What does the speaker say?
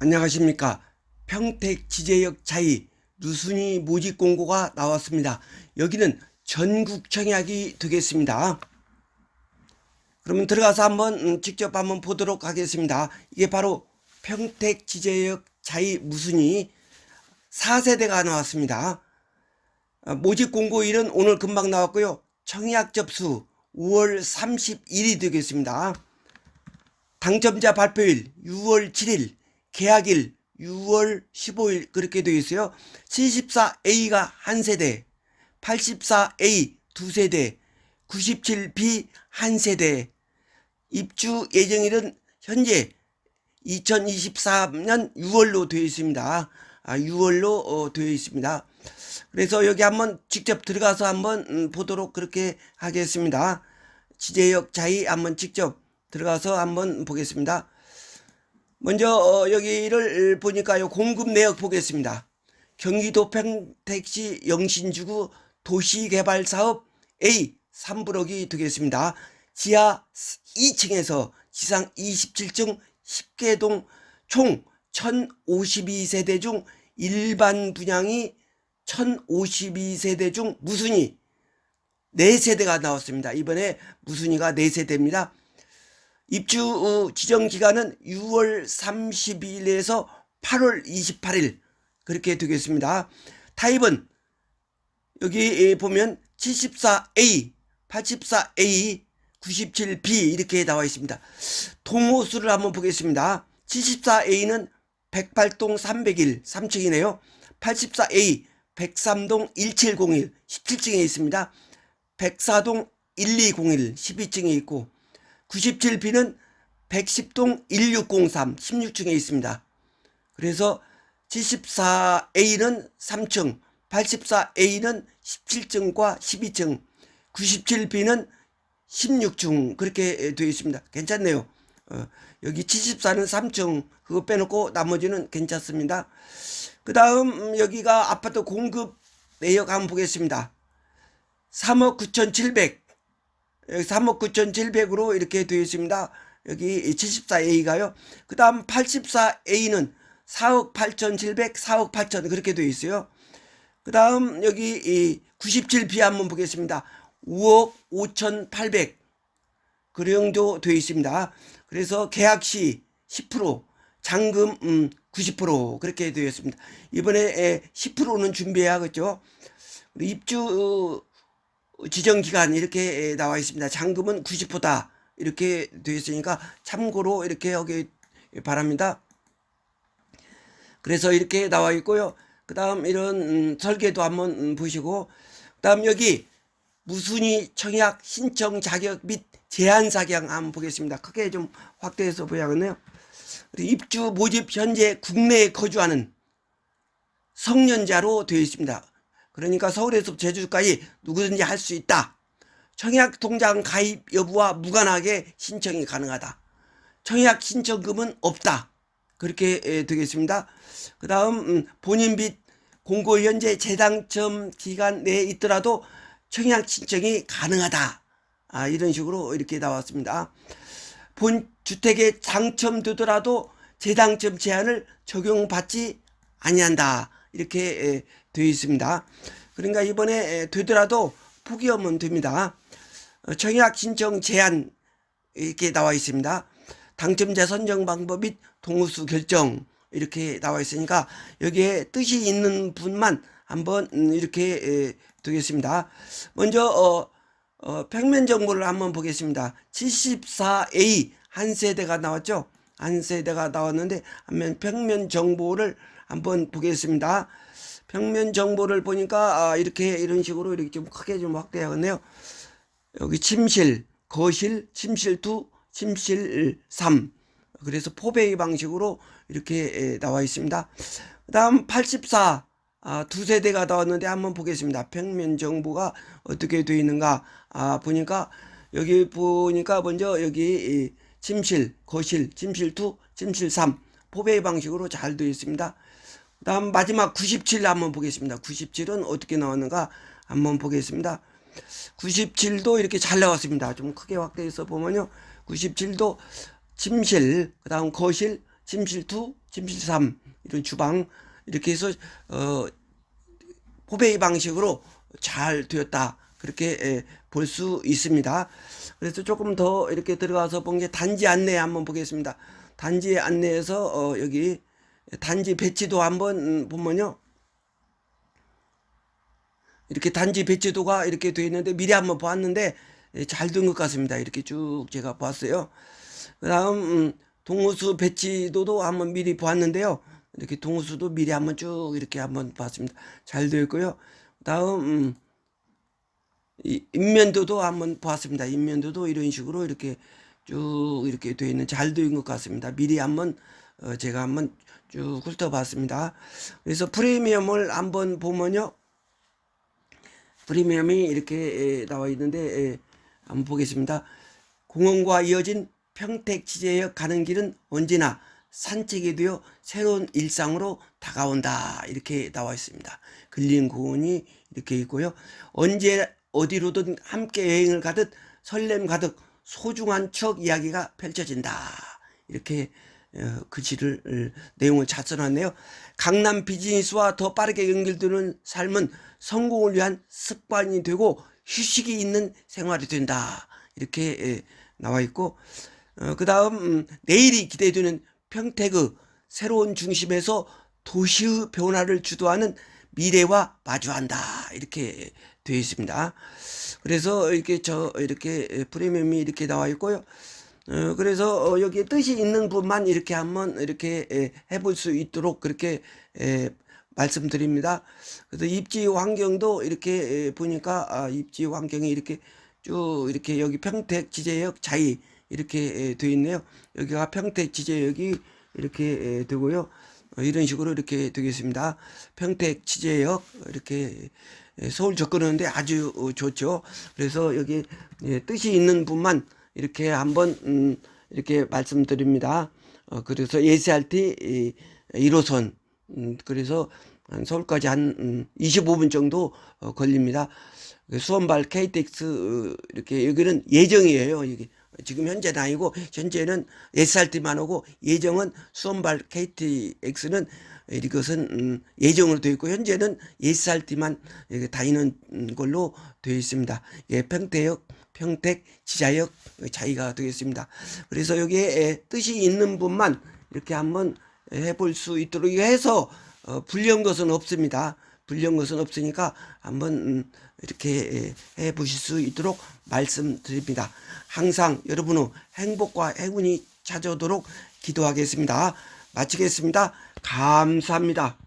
안녕하십니까. 평택 지제역 자이 누순이 모집 공고가 나왔습니다. 여기는 전국 청약이 되겠습니다. 그러면 들어가서 한번 음, 직접 한번 보도록 하겠습니다. 이게 바로 평택 지제역 자이 무순이 4세대가 나왔습니다. 어, 모집 공고일은 오늘 금방 나왔고요. 청약 접수 5월 31일이 되겠습니다. 당첨자 발표일 6월 7일, 계약일 6월 15일 그렇게 되어 있어요. 74A가 한 세대, 84A 두 세대, 97B 한 세대. 입주 예정일은 현재 2023년 6월로 되어 있습니다. 아, 6월로 어, 되어 있습니다. 그래서 여기 한번 직접 들어가서 한번 음, 보도록 그렇게 하겠습니다. 지제역 자이 한번 직접 들어가서 한번 보겠습니다. 먼저 어, 여기를 보니까요 공급 내역 보겠습니다. 경기도 평택시 영신주구 도시개발사업 A 3브록이 되겠습니다. 지하 2층에서 지상 27층 10개동 총 1052세대 중 일반 분양이 1052세대 중 무순이 4세대가 나왔습니다. 이번에 무순이가 4세대입니다. 입주 어, 지정 기간은 6월 30일에서 8월 28일 그렇게 되겠습니다. 타입은 여기 에 보면 74A, 84A, 97B 이렇게 나와 있습니다. 동호수를 한번 보겠습니다. 74A는 108동 301 3층이네요. 84A 103동 1701 17층에 있습니다. 104동 1201 12층에 있고 97B는 110동 1603 16층에 있습니다. 그래서 74A는 3층, 84A는 17층과 12층, 97B는 16층 그렇게 되어 있습니다. 괜찮네요. 어, 여기 74는 3층 그거 빼놓고 나머지는 괜찮습니다. 그 다음 여기가 아파트 공급 내역 한번 보겠습니다. 3억 9,700 여기 3억 9,700으로 이렇게 되어 있습니다. 여기 74A가요. 그 다음 84A는 4억 8,700, 4억 8천 그렇게 되어 있어요. 그 다음 여기 이 97B 한번 보겠습니다. 5억 5,800 그 정도 되어 있습니다. 그래서 계약 시 10% 잔금 음, 90% 그렇게 되어 있습니다. 이번에 10%는 준비해야겠죠. 입주 어, 지정 기간 이렇게 나와 있습니다. 잔금은 90%다 이렇게 되어 있으니까 참고로 이렇게 하기 바랍니다. 그래서 이렇게 나와 있고요. 그 다음 이런 음, 설계도 한번 음, 보시고 그 다음 여기 무순위 청약 신청 자격 및 제한 사항 한번 보겠습니다. 크게 좀 확대해서 보야겠네요. 입주 모집 현재 국내에 거주하는 성년자로 되어 있습니다. 그러니까 서울에서 제주까지 누구든지 할 수 있다. 청약 통장 가입 여부와 무관하게 신청이 가능하다. 청약 신청금은 없다. 그렇게 에, 되겠습니다. 그 다음 본인 빚 공고 현재 재당첨 기간 내에 있더라도 청약 신청이 가능하다. 아, 이런 식으로 이렇게 나왔습니다. 본 주택에 당첨되더라도 재당첨 제한을 적용받지 아니한다. 이렇게 에, 되어 있습니다. 그러니까 이번에 에, 되더라도 포기하면 됩니다. 어, 청약 신청 제한 이렇게 나와 있습니다. 당첨자 선정 방법 및 동호수 결정 이렇게 나와 있으니까 여기에 뜻이 있는 분만 한번 음, 이렇게 에, 두겠습니다. 먼저 어, 어, 평면 정보를 한번 보겠습니다. 74A 한 세대가 나왔죠. 한 세대가 나왔는데 한면 평면 정보를 한번 보겠습니다. 평면 정보를 보니까 아, 이렇게 이런 식으로 이렇게 좀 크게 좀 확대하겠네요. 여기 침실, 거실, 침실 2, 침실 3. 그래서 포베이 방식으로 이렇게 에, 나와 있습니다. 그 다음 84 아, 두 세대가 나왔는데 한번 보겠습니다. 평면 정보가 어떻게 되어 있는가 아, 보니까 여기 보니까 먼저 여기 이 침실, 거실, 침실 2, 침실 3 포베이 방식으로 잘 되어 있습니다. 그다음 마지막 97 한번 보겠습니다. 97은 어떻게 나왔는가 한번 보겠습니다. 97도 이렇게 잘 나왔습니다. 좀 크게 확대해서 보면요. 97도 침실, 그 다음 거실, 침실 2, 침실 3 이런 주방 이렇게 해서 어 포베이 방식으로 잘 되었다. 그렇게 볼 수 있습니다. 그래서 조금 더 이렇게 들어가서 본 게 단지 안내 한번 보겠습니다. 단지 안내에서 어 여기 단지 배치도 한번 음, 보면요. 이렇게 단지 배치도가 이렇게 되어 있는데 미리 한번 보았는데 예, 잘된 것 같습니다. 이렇게 쭉 제가 보았어요. 그다음 음, 동호수 배치도도 한번 미리 보았는데요. 이렇게 동호수도 미리 한번 쭉 이렇게 한번 봤습니다. 잘 되어 있고요. 다음 음, 이 인면도도 한번 보았습니다. 인면도도 이런 식으로 이렇게 쭉 이렇게 되어 있는 잘 되어 있는 것 같습니다. 미리 한번 어, 제가 한번 쭉 훑어봤습니다. 그래서 프리미엄을 한번 보면요. 프리미엄이 이렇게 에, 나와 있는데 에, 한번 보겠습니다. 공원과 이어진 평택 지제역 가는 길은 언제나 산책이 되어 새로운 일상으로 다가온다 이렇게 나와 있습니다. 근린 공원이 이렇게 있고요. 언제 어디로든 함께 여행을 가듯 설렘 가득 소중한 추억 이야기가 펼쳐진다 이렇게 어, 글씨를 어, 내용을 잘 써놨네요. 강남 비즈니스와 더 빠르게 연결되는 삶은 성공을 위한 습관이 되고 휴식이 있는 생활이 된다. 이렇게 에, 나와 있고 어, 그 다음 내일이 기대되는 평택의 새로운 중심에서 도시의 변화를 주도하는 미래와 마주한다. 이렇게 되어 있습니다. 그래서 이렇게 저 이렇게 프리미엄이 이렇게 나와 있고요. 어, 그래서 어, 여기에 뜻이 있는 분만 이렇게 한번 이렇게 에, 해볼 수 있도록 그렇게 에, 말씀드립니다. 그래서 입지 환경도 이렇게 에, 보니까 아, 입지 환경이 이렇게 쭉 이렇게 여기 평택 지제역 자이 이렇게 에, 되어 있네요. 여기가 평택 지제역이 이렇게 에, 되고요. 어, 이런 식으로 이렇게 되겠습니다. 평택 지제역 이렇게 에, 서울 접근하는데 아주 어, 좋죠. 그래서 여기 예, 뜻이 있는 분만 이렇게 한번 음, 이렇게 말씀드립니다. 어, 그래서 이, 1호선 음, 그래서 한 서울까지 한 음, 25분 정도 어, 걸립니다. 그 수원발 KTX 어, 이렇게 여기는 예정이에요. 이게 지금 현재는 아니고 현재는 SRT만 오고 예정은 수원발 KTX는 이것은 음, 예정으로 되어 있고 현재는 SRT만 다니는 걸로 되어 있습니다. 예, 평택역, 평택, 지자역 차이가 되겠습니다. 그래서 여기에 뜻이 있는 분만 이렇게 한번 해볼 수 있도록 해서 어, 불리한 것은 없습니다. 불리한 것은 없으니까 한번 음, 이렇게 해 보실 수 있도록 말씀드립니다. 항상 여러분의 행복과 행운이 찾아오도록 기도하겠습니다. 마치겠습니다. 감사합니다.